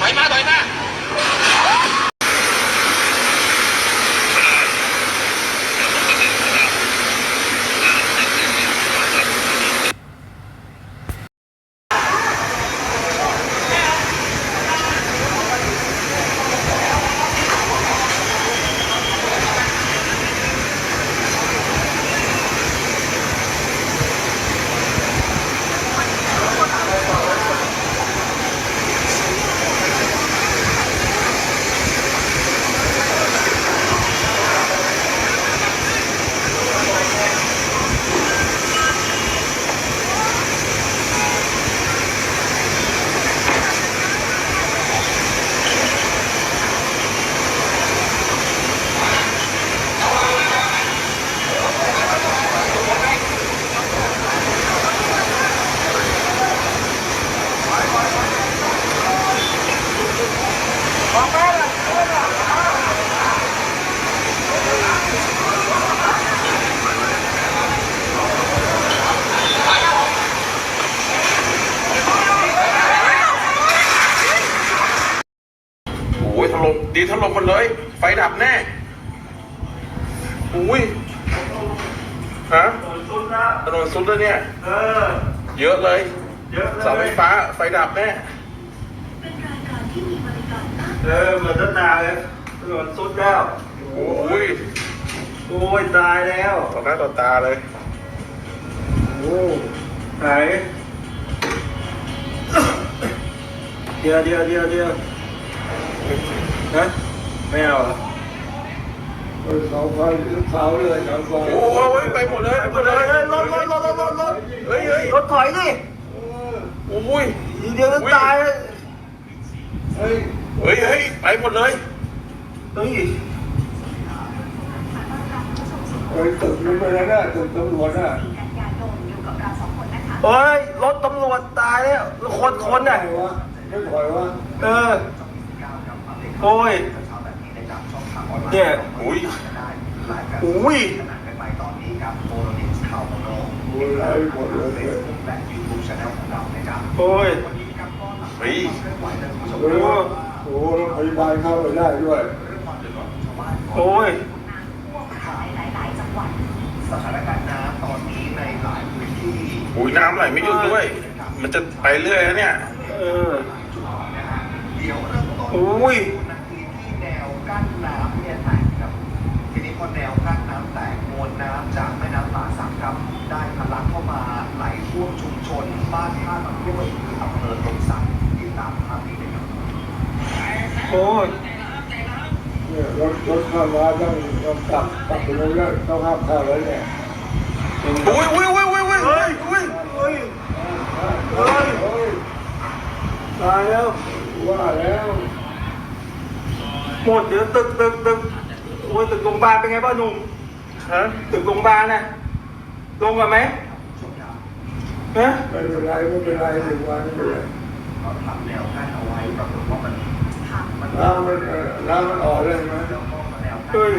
ถอยมาถอยมา โอ้ยถล่ม ดีถล่มหมดเลย ไฟดับแน่ อุ้ย ฮะถนนซุดแล้วเนี่ย เออ เยอะเลย เยอะเลยเสาไฟฟ้า ไฟดับแน่เออเหมือนต้นนาเลยถนนสุดแล้ว โอ้ย โอ้ยตายแล้วต่อหน้าต่อตาเลย โอ้ไหนเดี๋ยวเดี๋ยวเดี๋ยวเดี๋ยว นะไม่เอาเหรอเสาไฟเสาเลยเสาไฟโอ้ยไปหมดเลยไปหมดเลยเฮ้ยรถรถรถรถรถรถเฮ้ยเฮ้ยรถถอยดิโอ้ยทีเดียวจะตายเลยเฮ้ยเฮ้ยเฮ้ยไปหมดเลยเฮ้ยเฮ้ยตึกนี้ไปแล้วนะตึกตำรวจน่ะเฮ้ยรถตำรวจตายแล้วคนคนน่ะไม่วะไม่ถอยวะเออ โอ้ยเนี่ยอุ้ยอุ้ยโอ้ยไล่หมดเลยโอ้ยเฮ้ยโอ้ยโอ้ยพยาบาลเข้าไปได้ด้วย โอ้ยอุ้ยน้ำไหลไม่หยุดด้วย มันจะไปเรื่อยนะเนี่ย เอออุ้ยแนวกั้นน้ำเนี่ยแตกครับ ทีนี้พอแนวกั้นน้ำแตกมวลน้ำจากแม่น้ำป่าสักครับ ได้ทะลักเข้ามาไหลท่วมชุมชน บ้านท่าลำห้วยอำเภอลมสักที่ตามภาพนี้เลยครับโอ้ยเนี่ยรถรถข้ามาต้องต้องกลับกลับไปเลยแล้ต้องห้ามเข้าแล้วเนี่ยอุ้ยอุ้ยอุ้ยอุ้ยอุ้ยอุ้ยเฮ้ยเฮ้ยเฮ้ยตายแล้วว่าแล้วหมดเดี๋ยวตึกตึกตึก อ้ยตึกโรงพยาบาลเป็นไงบ้างหนุ่มฮะตึกโรงพยาบาลน่ะลงกันไหมฮะไม่เป็นไรไม่เป็นไรหนึ่งวันไม่เป็นไรก็ทำแนวกั้นเอาไว้ปรากฏว่ามันมันน้ำมันเอ่อน้ำมันออกเลยไหมแล้วก็แนวกั้นเฮ้ย